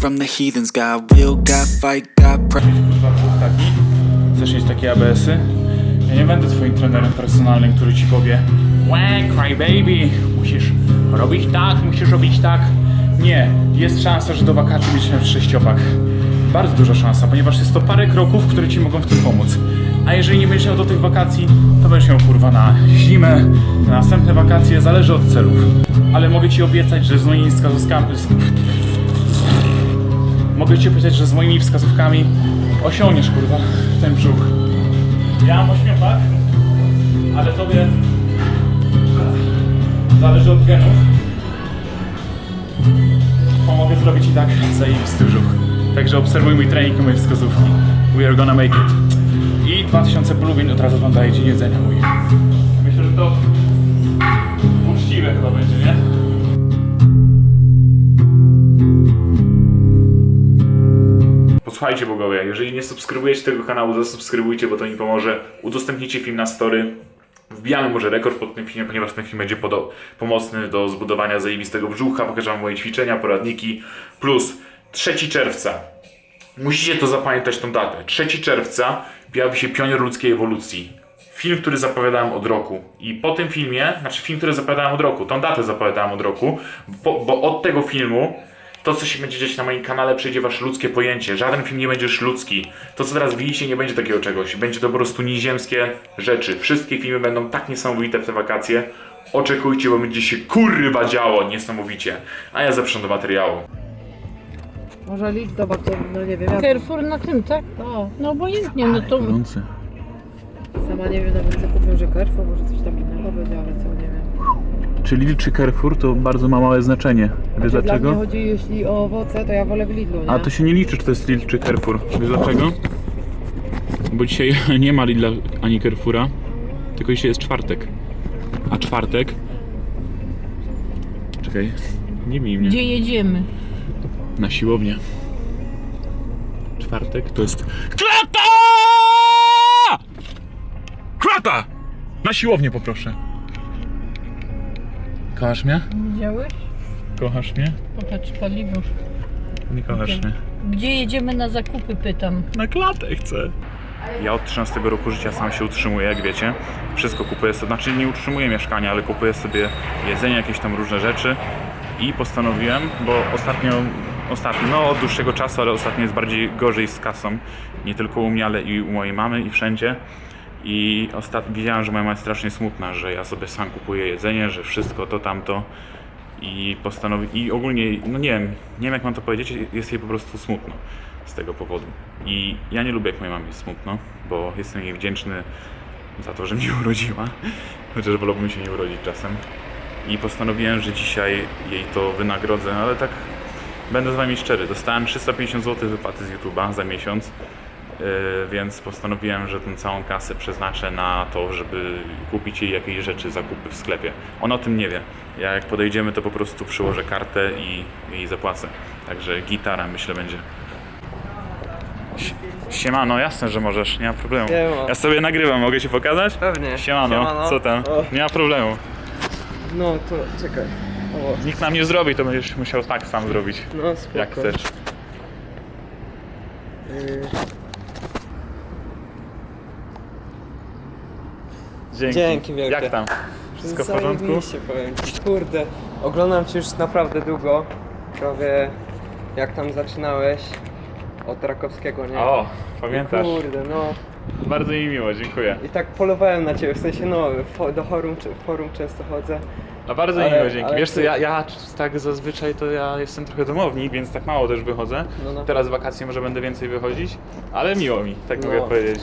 from the heathens. Got will, got fight, got. Chcesz mieć takie ABS-y? Ja nie będę twoim trenerem personalnym, który ci powie Łe, cry baby, musisz robić tak, musisz robić tak. Nie, jest szansa, że do wakacji będziesz sześciopak. Bardzo duża szansa, ponieważ jest to parę kroków, które ci mogą w tym pomóc. A jeżeli nie będziesz miał do tych wakacji, to będziesz miał kurwa na zimę, na następne wakacje, zależy od celów. Ale mogę ci obiecać, że z moimi wskazówkami, Mogę ci powiedzieć, że z moimi wskazówkami osiągniesz kurwa ten brzuch. Ja mam ośmiopak, ale tobie zależy od genów. Pomogę zrobić i tak zajebisty brzuch. Także obserwuj mój trening i moje wskazówki. We are gonna make it. I 2000 polubień od razu wam daję dzień jedzenia mój. Myślę, że to uczciwe chyba będzie, nie? Posłuchajcie bogowie, jeżeli nie subskrybujecie tego kanału, zasubskrybujcie, bo to mi pomoże. Udostępnijcie film na story. Wbijamy może rekord pod tym filmem, ponieważ ten film będzie pomocny do zbudowania zajebistego brzucha. Pokażę wam moje ćwiczenia, poradniki. Plus 3 czerwca. Musicie to zapamiętać tą datę. 3 czerwca pojawi się Pionier ludzkiej ewolucji. Film, który zapowiadałem od roku. I po tym filmie, znaczy film, który zapowiadałem od roku, tą datę zapowiadałem od roku, bo, bo od tego filmu to, co się będzie dziać na moim kanale, przejdzie wasze ludzkie pojęcie. Żaden film nie będzie już ludzki. To, co teraz widzicie, nie będzie takiego czegoś. Będzie to po prostu nieziemskie rzeczy. Wszystkie filmy będą tak niesamowite w te wakacje. Oczekujcie, bo będzie się kurwa działo niesamowicie. A ja zapraszam do materiału. Może licz, zobacz, to, no nie wiem, ja Carrefour na tym, tak? no, No obojętnie, no to Gorący. sama nie wiem nawet co kupił, że Carrefour, może coś tam innego będzie, ale co, nie wiem. Czy Lidl czy Carrefour to bardzo ma małe znaczenie. Wiesz Znaczy, Dla dlaczego? mnie chodzi, jeśli o owoce, to ja wolę w Lidlu, nie? A to się nie liczy, czy to jest Lidl czy Carrefour. Wiesz dlaczego? Bo dzisiaj nie ma Lidla ani Carrefoura, tylko dzisiaj jest czwartek. A czwartek... Czekaj, nie bij mnie. gdzie jedziemy? Na siłownię. Czwartek to jest... KLATA! KLATA! Na siłownię poproszę. Kochasz mnie? Widziałeś? Kochasz mnie? Popatrz, paliwo. Nie kochasz Okej. mnie. Gdzie jedziemy na zakupy, pytam. Na klatę chcę. Ja od 13 roku życia sam się utrzymuję, jak wiecie. Wszystko kupuję sobie, znaczy nie utrzymuję mieszkania, ale kupuję sobie jedzenie, jakieś tam różne rzeczy. I postanowiłem, bo ostatnio, ostatnio, no od dłuższego czasu, ale ostatnio jest bardziej gorzej z kasą. Nie tylko u mnie, ale i u mojej mamy i wszędzie. I ostatnio widziałem, że moja mama jest strasznie smutna, że ja sobie sam kupuję jedzenie, że wszystko to, tamto. I postanowi... I ogólnie, no nie wiem, nie wiem jak mam to powiedzieć, jest jej po prostu smutno z tego powodu. I ja nie lubię jak mojej mamie jest smutno, bo jestem jej wdzięczny za to, że mnie urodziła. Chociaż wolałbym się nie urodzić czasem. I postanowiłem, że dzisiaj jej to wynagrodzę, ale tak będę z wami szczery. Dostałem 350 zł wypłaty z YouTube'a za miesiąc. Yy, więc postanowiłem, że tę całą kasę przeznaczę na to, żeby kupić jej jakieś rzeczy, zakupy w sklepie. Ona o tym nie wie. Ja jak podejdziemy, to po prostu przyłożę kartę i jej zapłacę. Także gitara myślę będzie. Sie- Siemano, jasne, że możesz, nie ma problemu. Siema. Ja sobie nagrywam, mogę ci pokazać? Pewnie. Siemano, Siemano. co tam? O. Nie ma problemu. No to czekaj. O, Nikt nam nie zrobi, to będziesz musiał tak sam zrobić, no spoko. jak chcesz. Y, Dzięki. Dzięki wielkie. Jak tam? Wszystko w porządku? zajebiście, powiem ci. Kurde, oglądam cię już naprawdę długo. Prawie jak tam zaczynałeś od Rakowskiego, nie? O, pamiętasz? Kurde, no. Bardzo mi miło, dziękuję. I tak polowałem na ciebie, w sensie no, fo- do forum, forum często chodzę. No bardzo Ale- miło, dzięki. ale Wiesz co, ty- ja, ja tak zazwyczaj to ja jestem trochę domownik, więc tak mało też wychodzę. No, no. Teraz wakacje może będę więcej wychodzić, ale miło mi, tak No. mogę powiedzieć.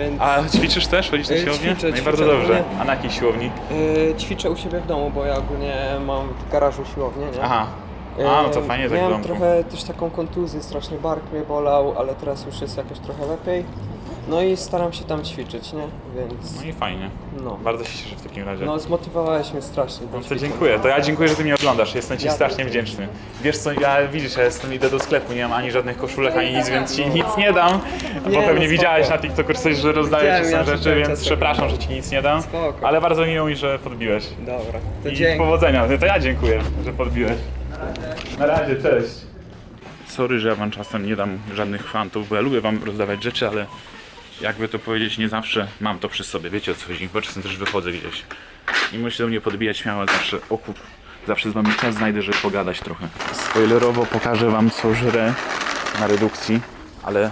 Więc A ćwiczysz też? Chodzisz na Y, siłownię? ćwiczę, no i bardzo ćwiczę dobrze. ogólnie. A na jakiej siłowni? y, ćwiczę u siebie w domu, bo ja ogólnie mam w garażu siłownię, nie? Aha. A, no to Eee, fajnie tak w Miałem domku. trochę też taką kontuzję, strasznie bark mnie bolał, ale teraz już jest jakoś trochę lepiej. No i staram się tam ćwiczyć, nie? Więc No i fajnie. no. Bardzo się cieszę w takim razie. No zmotywowałeś mnie strasznie. do No to ćwiczeń. dziękuję, to ja dziękuję, że ty mnie oglądasz, jestem ci Ja strasznie też. wdzięczny. Wiesz co, ja widzisz, ja jestem, idę do sklepu, nie mam ani żadnych koszulek, ani nic, więc ci nic nie dam, bo Nie, no pewnie spoko. widziałeś na TikToku coś, że rozdaję Widziałem, ja rzeczy, czytałem więc czasem. przepraszam, że ci nic nie dam, Spoko. ale bardzo miło mi, że podbiłeś. Dobra, to I dzięki. powodzenia, to ja dziękuję, że podbiłeś. Na razie, cześć. sorry, że ja wam czasem nie dam żadnych fantów, bo ja lubię wam rozdawać rzeczy, ale jakby to powiedzieć, nie zawsze mam to przy sobie, wiecie o co chodzi, bo czasem też wychodzę gdzieś i musicie do mnie podbijać śmiało zawsze, o kur... zawsze z wami czas znajdę, żeby pogadać trochę. Spoilerowo pokażę wam co żrę na redukcji, ale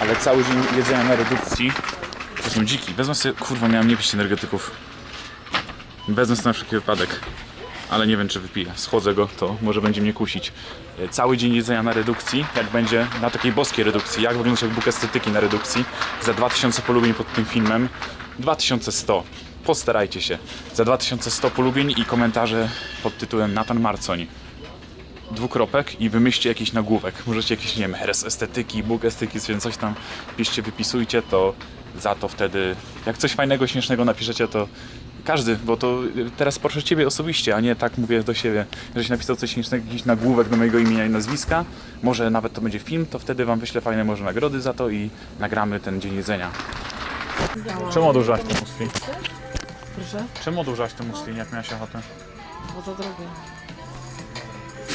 ale cały dzień jedzenia na redukcji to są dziki. Wezmę sobie, kurwa, miałem nie pić energetyków. Wezmę sobie na wszelki wypadek. Ale nie wiem, czy wypiję. Schodzę go, to może będzie mnie kusić. E, Cały dzień jedzenia na redukcji, jak będzie na takiej boskiej redukcji, jak wygląda jak Bóg estetyki na redukcji, za 2000 polubień pod tym filmem, 2100. Postarajcie się. Za 2100 polubień i komentarze pod tytułem Natan Marcoń dwukropek i wymyślcie jakiś nagłówek. Możecie jakiś, nie wiem, heres estetyki, bóg estetyki, więc coś tam piszcie, wypisujcie, to za to wtedy, jak coś fajnego, śmiesznego napiszecie, to każdy, bo to y, teraz proszę Ciebie osobiście, a nie tak mówię do siebie. Żeś napisał coś śmiesznego, jakiś nagłówek do mojego imienia i nazwiska, może nawet to będzie film, to wtedy Wam wyślę fajne może nagrody za to i nagramy ten dzień jedzenia. Czemu odłożyłaś te musli? Proszę? Czemu odłożyłaś te musli, jak miałaś ochotę? Bo za drogie.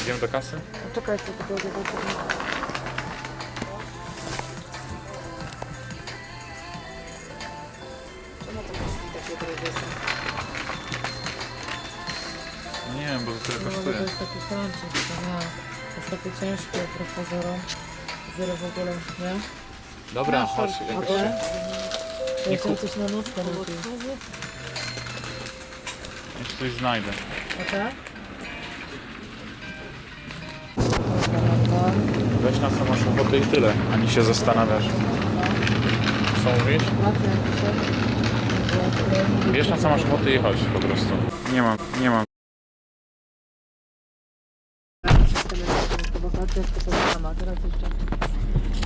Idziemy do kasy? Czekaj, to tylko do tyle No bo to kosztuje. jest taki crunching, to nie. To jest takie ciężkie, wbrew pozorom. Zero w ogóle, nie? Dobra, chodź. A jakoś- te? To Nie kup. coś na nóżkę lepiej. Jeszcze coś znajdę. A? Weź na co masz ochotę i tyle, ani się zastanawiasz. Co mówisz? A te? Wiesz na co masz ochotę i chodź po prostu. Nie mam, nie mam. Po wakacjach to to sama, teraz jeszcze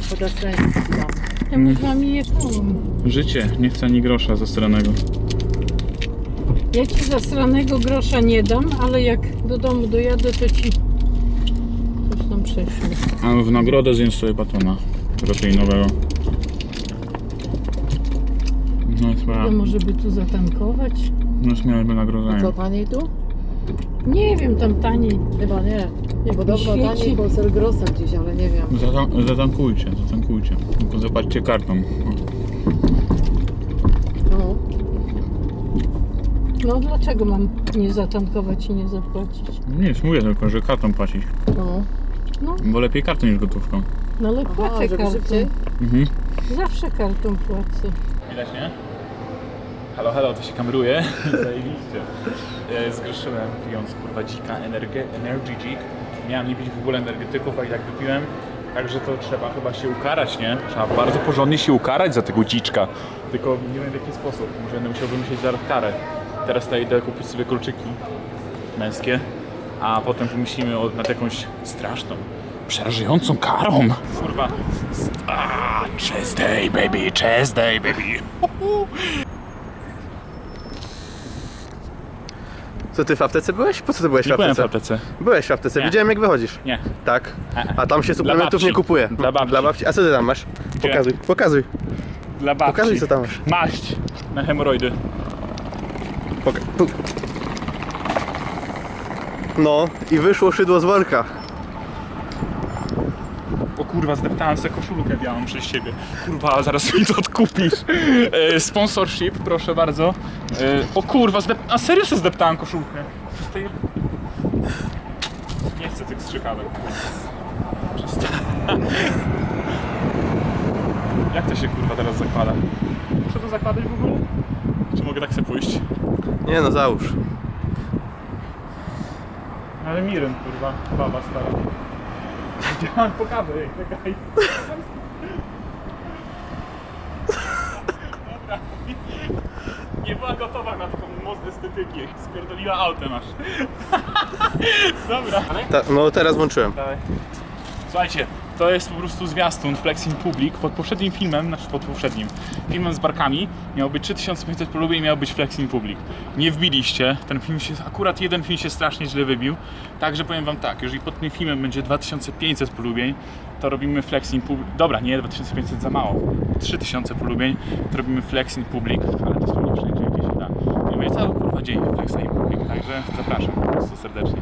podastrzeństwo dam. Ja mu z wami jechałam. Życie, nie chcę ani grosza zastranego. Ja ci zasranego grosza nie dam, ale jak do domu dojadę, to ci coś tam prześlę. A w nagrodę zjem sobie batona proteinowego. No jest moja, To może by tu zatankować? no moje A co, taniej tu? Nie wiem, tam taniej. Chyba nie. Nie, podobno Świeci. taniej po Selgrosa gdzieś, ale nie wiem. Zatan- zatankujcie, zatankujcie. Tylko zapłaćcie kartą. No. No dlaczego mam nie zatankować i nie zapłacić? Nic, mówię tylko, że kartą płacić. No. Bo lepiej kartą niż gotówką. No ale Aha, płacę żeby kartą. szybciej? Mhm. Zawsze kartą płacę. Widać, nie? Halo, halo, to się kameruje. Zajebiście. E, Zgrzeszyłem pijąc kurwa dzika energe, Energy. Miałem nie pić w ogóle energetyków, a i tak wypiłem. Także to trzeba chyba się ukarać, nie? Trzeba bardzo porządnie się ukarać za tego dziczka. Tylko nie wiem w jaki sposób. Może będę musiał wymyślić zaraz karę. Teraz to idę kupić sobie kolczyki męskie, a potem pomyślimy nad jakąś straszną, przerażającą karą. Kurwa. A, chest day, baby, chest day, baby. Co ty w aptece byłeś? Po co ty byłeś Nie w byłem w aptece? aptece. Byłeś w aptece, Nie. widziałem jak wychodzisz. Nie. Tak. A tam się suplementów babci. nie kupuje. Dla babci. Dla babci. A co ty tam masz? Pokazuj, pokazuj. Dla babci. Pokazuj co tam masz. Maść na hemoroidy. Poka no i wyszło szydło z worka. Kurwa, zdeptałem sobie koszulkę białą przez ciebie. Kurwa, zaraz mi to odkupisz. E, sponsorship, proszę bardzo. E, o kurwa, zdep... a serio sobie zdeptałem koszulkę. Z tej... Nie chcę tych strzykawek. Przestań. Jak to się kurwa teraz zakłada? Muszę to zakładać w ogóle? Czy mogę tak sobie pójść? Nie no, załóż. Ale Mirem, kurwa, baba stara. Działam po kawę, ej, czekaj. Dobra. Nie była gotowa na taką moc estetyki. Spierdoliła autem aż. Dobra. Ta no teraz włączyłem. Dawaj. Słuchajcie, to jest po prostu zwiastun Flexing Public. Pod poprzednim filmem, znaczy pod poprzednim filmem z barkami miał być 3500 polubień i miał być Flexing Public. Nie wbiliście, ten film się, akurat jeden film się strasznie źle wybił. Także powiem wam tak, jeżeli pod tym filmem będzie 2500 polubień, to robimy Flexing Public. Dobra, nie, 2500 za mało. 3000 polubień, to robimy Flexing Public, ale to spełni wszędzie gdzieś. będzie cały kurwa dzień tych Sejmowik, także zapraszam po prostu serdecznie.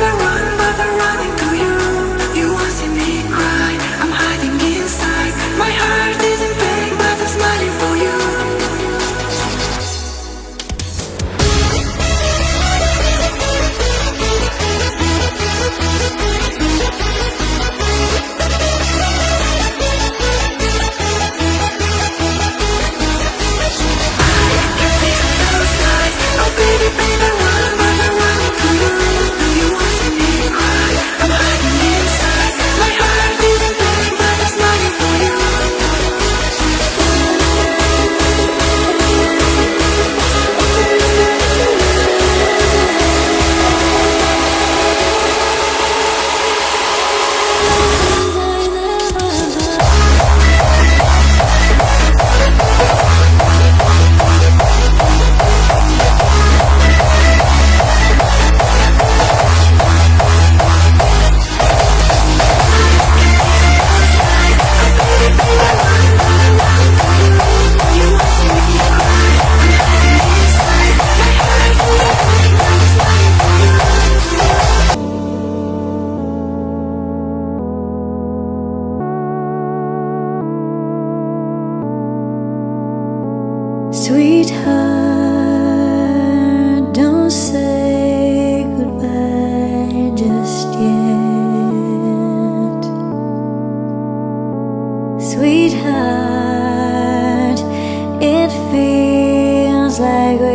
like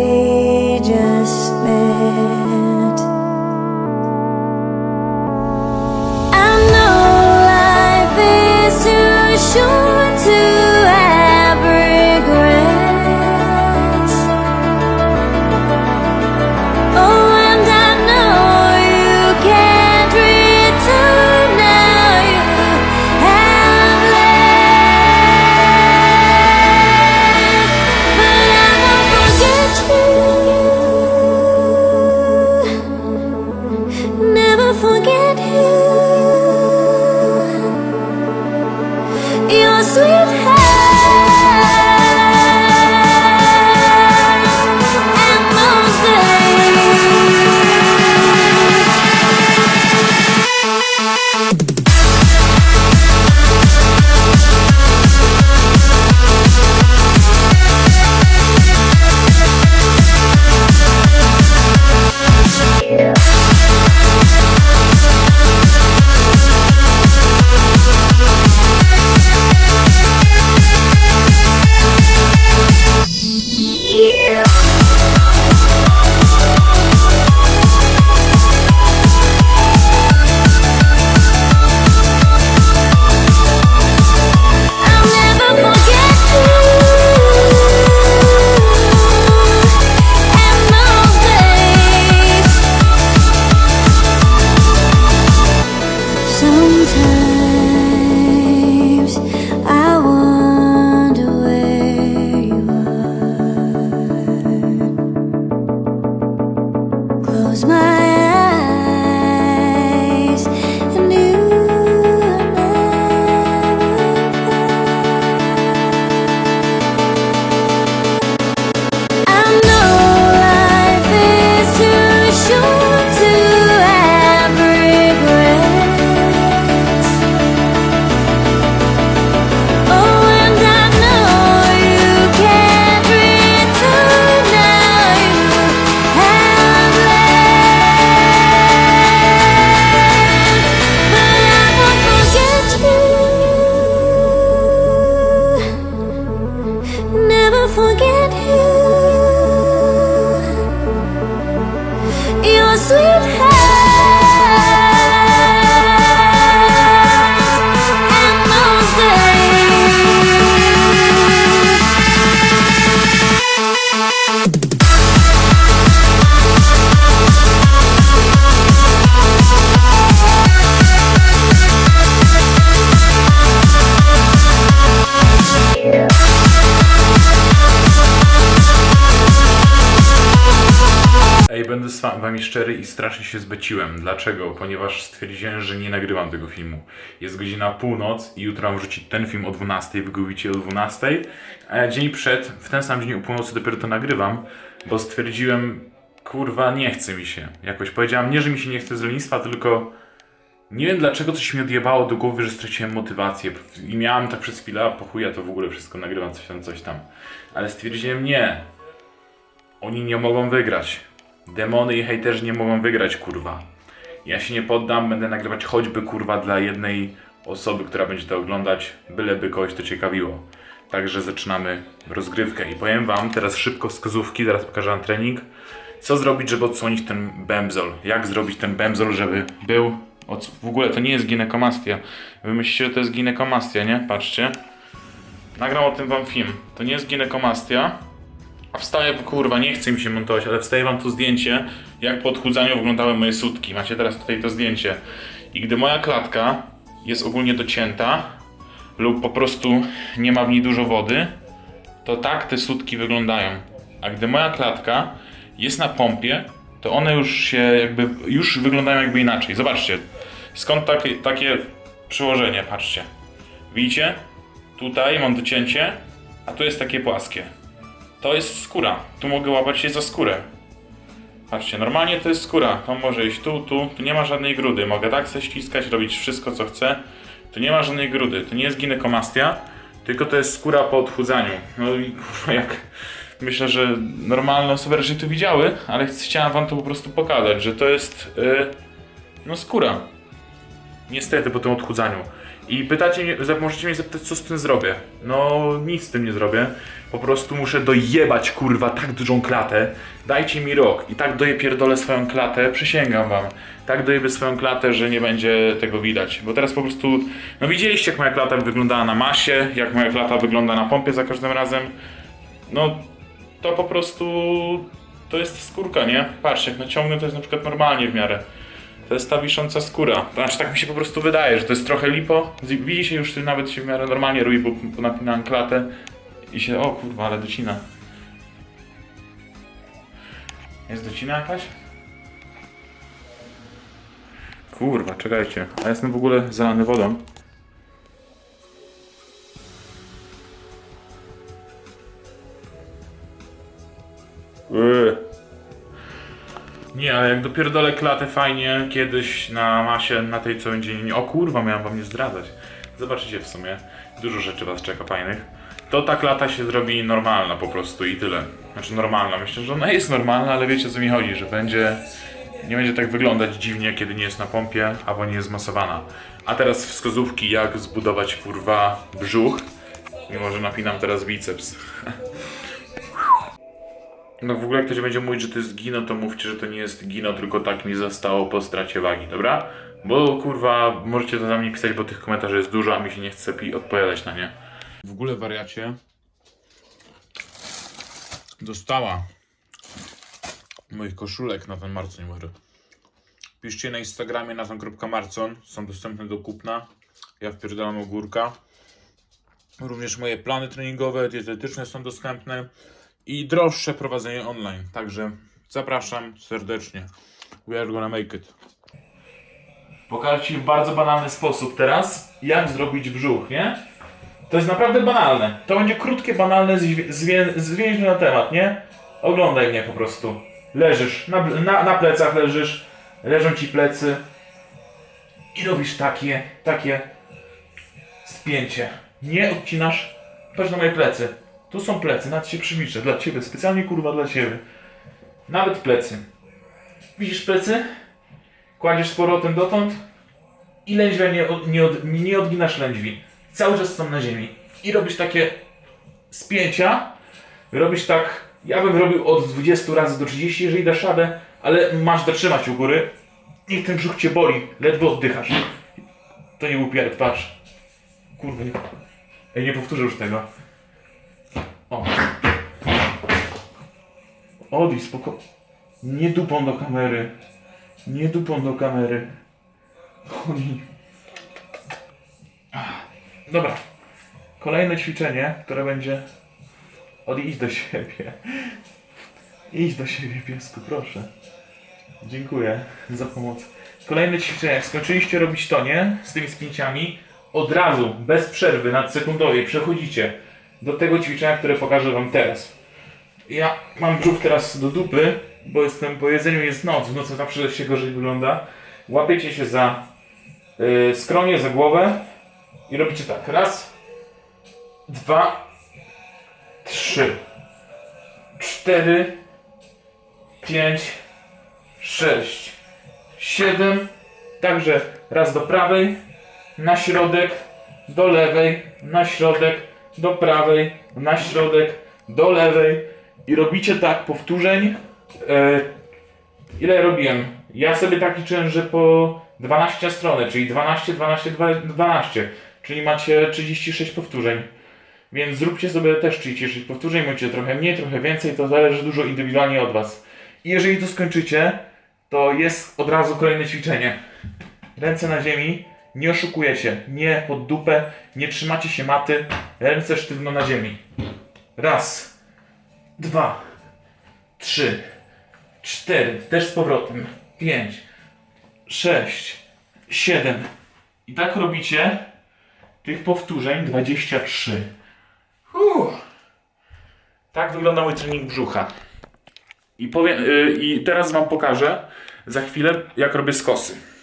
szczery i strasznie się zbeciłem. Dlaczego? Ponieważ stwierdziłem, że nie nagrywam tego filmu. Jest godzina północ i jutro mam wrzucić ten film o 12, wy go widzicie o 12, a ja dzień przed, w ten sam dzień o północy dopiero to nagrywam, bo stwierdziłem, kurwa, nie chce mi się. Jakoś powiedziałem, nie, że mi się nie chce z lenistwa, tylko nie wiem dlaczego coś mi odjebało do głowy, że straciłem motywację. I miałem tak przez chwilę, a po chuja to w ogóle wszystko nagrywam, coś tam, coś tam. Ale stwierdziłem, nie. Oni nie mogą wygrać. Demony i hejterzy nie mogą wygrać, kurwa. Ja się nie poddam, będę nagrywać choćby, kurwa, dla jednej osoby, która będzie to oglądać, byleby kogoś to ciekawiło. Także zaczynamy rozgrywkę i powiem wam teraz szybko wskazówki, zaraz pokażę wam trening. Co zrobić, żeby odsłonić ten bemzol? Jak zrobić ten bemzol, żeby był... Od... W ogóle to nie jest ginekomastia. Wy myślicie, że to jest ginekomastia, nie? Patrzcie. Nagram o tym wam film. To nie jest ginekomastia. A wstaję, kurwa, nie chce mi się montować, ale wstaję wam tu zdjęcie, jak po odchudzaniu wyglądały moje sutki. Macie teraz tutaj to zdjęcie. I gdy moja klatka jest ogólnie docięta lub po prostu nie ma w niej dużo wody, to tak te sutki wyglądają. A gdy moja klatka jest na pompie, to one już się jakby, już wyglądają jakby inaczej. Zobaczcie, skąd takie, takie przełożenie, patrzcie. Widzicie? Tutaj mam docięcie, a tu jest takie płaskie. To jest skóra. Tu mogę łapać się za skórę. Patrzcie, normalnie to jest skóra. To może iść tu, tu. Tu nie ma żadnej grudy. Mogę tak se ściskać, robić wszystko co chcę. Tu nie ma żadnej grudy. To nie jest ginekomastia, tylko to jest skóra po odchudzaniu. No i kurwa, jak... Myślę, że normalne osoby raczej to widziały, ale chciałem wam to po prostu pokazać, że to jest... Yy, no skóra. Niestety po tym odchudzaniu. I pytacie możecie mnie zapytać, co z tym zrobię. No, nic z tym nie zrobię. Po prostu muszę dojebać, kurwa, tak dużą klatę. Dajcie mi rok i tak dojepierdolę swoją klatę, przysięgam wam. Tak dojebę swoją klatę, że nie będzie tego widać. Bo teraz po prostu, no widzieliście jak moja klata wyglądała na masie, jak moja klata wygląda na pompie za każdym razem. No, to po prostu, to jest skórka, nie? Patrzcie, jak naciągnę, to jest na przykład normalnie w miarę. To jest ta wisząca skóra. Znaczy tak mi się po prostu wydaje, że to jest trochę lipo. Widzi się już, nawet się w miarę normalnie robi, bo bo napinałem klatę i się, o kurwa, ale docina. Jest docina jakaś? Kurwa, czekajcie. A jestem w ogóle zalany wodą. Yy. Nie, ale jak dopierdolę klatę fajnie kiedyś na masie, na tej co będzie... O kurwa, miałem wam nie zdradzać. Zobaczycie w sumie. Dużo rzeczy was czeka fajnych. To ta klata się zrobi normalna po prostu i tyle. Znaczy normalna. Myślę, że ona jest normalna, ale wiecie o co mi chodzi, że będzie... Nie będzie tak wyglądać dziwnie, kiedy nie jest na pompie, albo nie jest zmasowana. A teraz wskazówki, jak zbudować kurwa brzuch. Mimo, że napinam teraz biceps. No w ogóle jak ktoś będzie mówić, że to jest gino, to mówcie, że to nie jest gino, tylko tak mi zostało po stracie wagi, dobra? Bo kurwa, możecie to za mnie pisać, bo tych komentarzy jest dużo, a mi się nie chce odpowiadać na nie. W ogóle wariacie dostała moich koszulek na ten marcon numer. Piszcie na Instagramie na marcon, są dostępne do kupna. Ja wpierdalam ogórka. Również moje plany treningowe, dietetyczne są dostępne i droższe prowadzenie online. Także zapraszam serdecznie. We are gonna make it. Pokażę Ci w bardzo banalny sposób teraz, jak zrobić brzuch, nie? To jest naprawdę banalne. To będzie krótkie, banalne zwięźle na temat, nie? Oglądaj mnie po prostu. Leżysz, na, na, na plecach leżysz, leżą Ci plecy i robisz takie, takie spięcie. Nie odcinasz, patrz na moje plecy. Tu są plecy, nawet się przybliżę, dla Ciebie, specjalnie kurwa dla Ciebie. Nawet plecy. Widzisz plecy? Kładziesz z powrotem dotąd i lędźwia nie, nie, od, nie odginasz lędźwi. Cały czas są na ziemi. I robisz takie spięcia. Robisz tak, ja bym robił od 20 razy do 30, jeżeli dasz radę, ale masz dotrzymać u góry. Niech ten brzuch Cię boli, ledwo oddychasz. To nie był pierw, patrz. Kurwa, nie, ja nie powtórzę już tego. O. Odi, spoko. Nie dupą do kamery. Nie dupą do kamery. Ach, Dobra. Kolejne ćwiczenie, które będzie... Odi, idź do siebie. Idź do siebie, piesku, proszę. Dziękuję za pomoc. Kolejne ćwiczenie. Jak skończyliście robić to, nie? Z tymi spięciami, od razu, bez przerwy, nadsekundowej, przechodzicie do tego ćwiczenia, które pokażę wam teraz. Ja mam brzuch teraz do dupy, bo jestem po jedzeniu jest noc, w nocy zawsze się gorzej wygląda. Łapiecie się za yy, skronie, za głowę i robicie tak. Raz, dwa, trzy, cztery, pięć, sześć, siedem. Także raz do prawej, na środek, do lewej, na środek, do prawej, na środek, do lewej. I robicie tak powtórzeń. E, ile robiłem? Ja sobie tak liczyłem, że po 12 strony, czyli 12, 12, 12. Czyli macie 36 powtórzeń. Więc zróbcie sobie też 36 powtórzeń, macie trochę mniej, trochę więcej, to zależy dużo indywidualnie od Was. I jeżeli to skończycie, to jest od razu kolejne ćwiczenie. Ręce na ziemi, nie oszukujecie, nie pod dupę, nie trzymacie się maty, ręce sztywno na ziemi. Raz, dwa, trzy, cztery, też z powrotem, pięć, sześć, siedem. I tak robicie tych powtórzeń 23. Uff. Tak wygląda mój trening brzucha. I, yy, I teraz Wam pokażę za chwilę, jak robię skosy.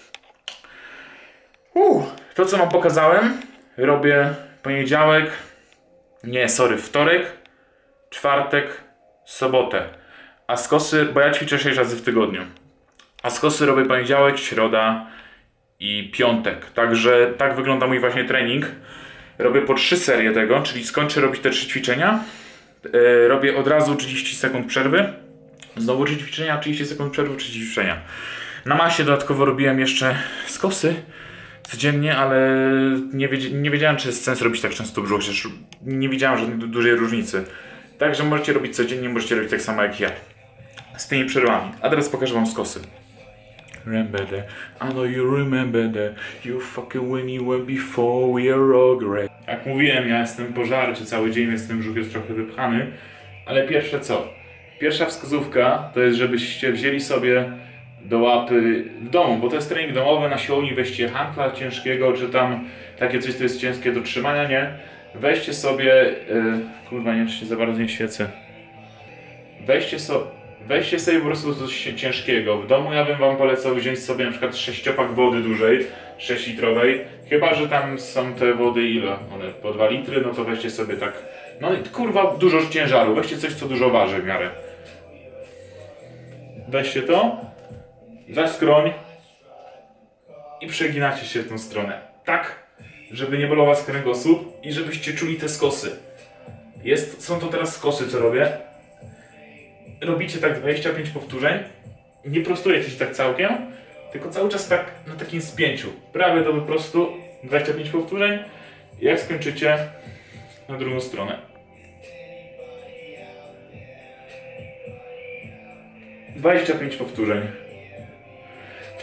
Uff. To, co Wam pokazałem, robię poniedziałek, nie, sorry, wtorek, czwartek, sobotę. A skosy, bo ja ćwiczę 6 razy w tygodniu. A skosy robię poniedziałek, środa i piątek. Także tak wygląda mój właśnie trening. Robię po 3 serie tego, czyli skończę robić te 3 ćwiczenia. Yy, robię od razu 30 sekund przerwy. Znowu 3 ćwiczenia, 30 sekund przerwy, 3 ćwiczenia. Na masie dodatkowo robiłem jeszcze skosy codziennie, ale nie, nie wiedziałem, czy jest sens robić tak często brzuch, chociaż nie widziałem żadnej du- dużej różnicy. Także możecie robić codziennie, możecie robić tak samo jak ja. Z tymi przerwami. A teraz pokażę wam skosy. Remember that, I know you remember that You fucking when you were before we are all great Jak mówiłem, ja jestem po żarciu cały dzień, więc ten brzuch jest trochę wypchany Ale pierwsze co? Pierwsza wskazówka to jest, żebyście wzięli sobie do łapy w domu, bo to jest trening domowy, na siłowni weźcie hankla ciężkiego, czy tam takie coś, co jest ciężkie do trzymania, nie? Weźcie sobie, yy, kurwa nie, się za bardzo nie świecę. Weźcie, so, weźcie sobie po prostu coś ciężkiego. W domu ja bym wam polecał wziąć sobie na przykład sześciopak wody dużej, 6 litrowej. Chyba, że tam są te wody ile? One po 2 litry, no to weźcie sobie tak, no kurwa dużo ciężaru. Weźcie coś, co dużo waży w miarę. Weźcie to, za skroń i przeginacie się w tą stronę. Tak, żeby nie bolał was kręgosłup i żebyście czuli te skosy. Jest, są to teraz skosy, co robię. Robicie tak 25 powtórzeń. Nie prostujecie się tak całkiem, tylko cały czas tak na takim spięciu. Prawie do wyprostu 25 powtórzeń. Jak skończycie na drugą stronę. 25 powtórzeń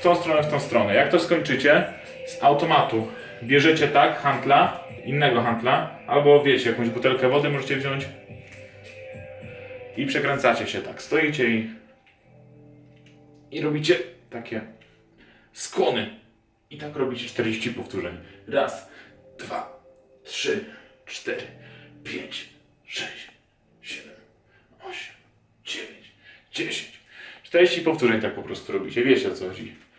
w tą stronę, w tą stronę. Jak to skończycie, z automatu bierzecie tak handla, innego handla, albo wiecie, jakąś butelkę wody możecie wziąć i przekręcacie się tak. Stoicie i, i robicie takie skłony. I tak robicie 40 powtórzeń. Raz, dwa, trzy, cztery, pięć, sześć, siedem, osiem, dziewięć, dziesięć. 40 powtórzeń tak po prostu robicie. Wiecie o co chodzi.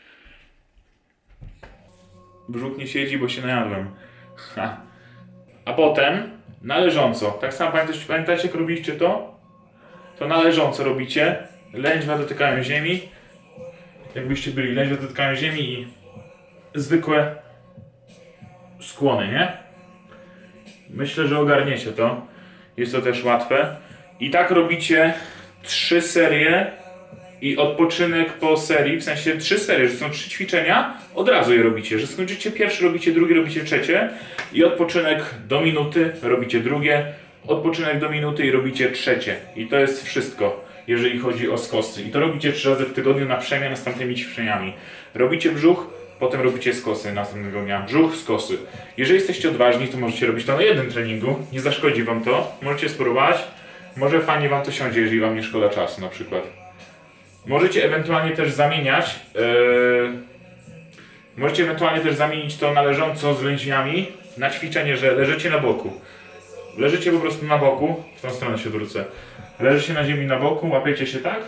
Brzuch nie siedzi, bo się najadłem. Ha. A potem na leżąco. Tak samo pamiętacie, pamiętacie jak robiliście to? To na leżąco robicie. Lędźwa dotykają ziemi. Jakbyście byli, lędźwa dotykają ziemi i zwykłe skłony, nie? Myślę, że ogarniecie to. Jest to też łatwe. I tak robicie trzy serie i odpoczynek po serii, w sensie trzy serie, że są trzy ćwiczenia, od razu je robicie, że skończycie pierwszy, robicie drugie, robicie trzecie i odpoczynek do minuty, robicie drugie, odpoczynek do minuty i robicie trzecie. I to jest wszystko, jeżeli chodzi o skosy. I to robicie trzy razy w tygodniu na przemian następnymi ćwiczeniami. Robicie brzuch, potem robicie skosy następnego dnia. Brzuch, skosy. Jeżeli jesteście odważni, to możecie robić to na jednym treningu, nie zaszkodzi wam to, możecie spróbować. Może fajnie wam to siądzie, jeżeli wam nie szkoda czasu na przykład. Możecie ewentualnie też zamieniać. Yy, możecie ewentualnie też zamienić to na leżąco z lędźwiami na ćwiczenie, że leżycie na boku. Leżycie po prostu na boku, w tą stronę się wrócę. Leżycie na ziemi na boku, łapiecie się tak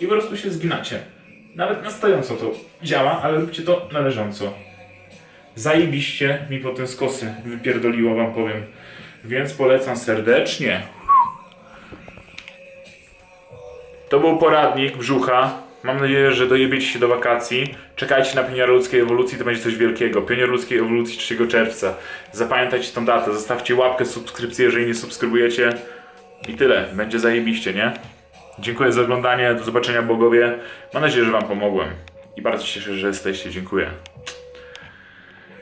i po prostu się zginacie. Nawet na stojąco to działa, ale róbcie to na leżąco. Zajebiście mi potem skosy wypierdoliło, wam powiem. Więc polecam serdecznie. To był poradnik brzucha. Mam nadzieję, że dojebiecie się do wakacji. Czekajcie na Pionier Ludzkiej Ewolucji, to będzie coś wielkiego. Pionier Ludzkiej Ewolucji 3 czerwca. Zapamiętajcie tą datę, zostawcie łapkę, subskrypcję, jeżeli nie subskrybujecie. I tyle, będzie zajebiście, nie? Dziękuję za oglądanie, do zobaczenia bogowie. Mam nadzieję, że wam pomogłem. I bardzo się cieszę, że jesteście, dziękuję.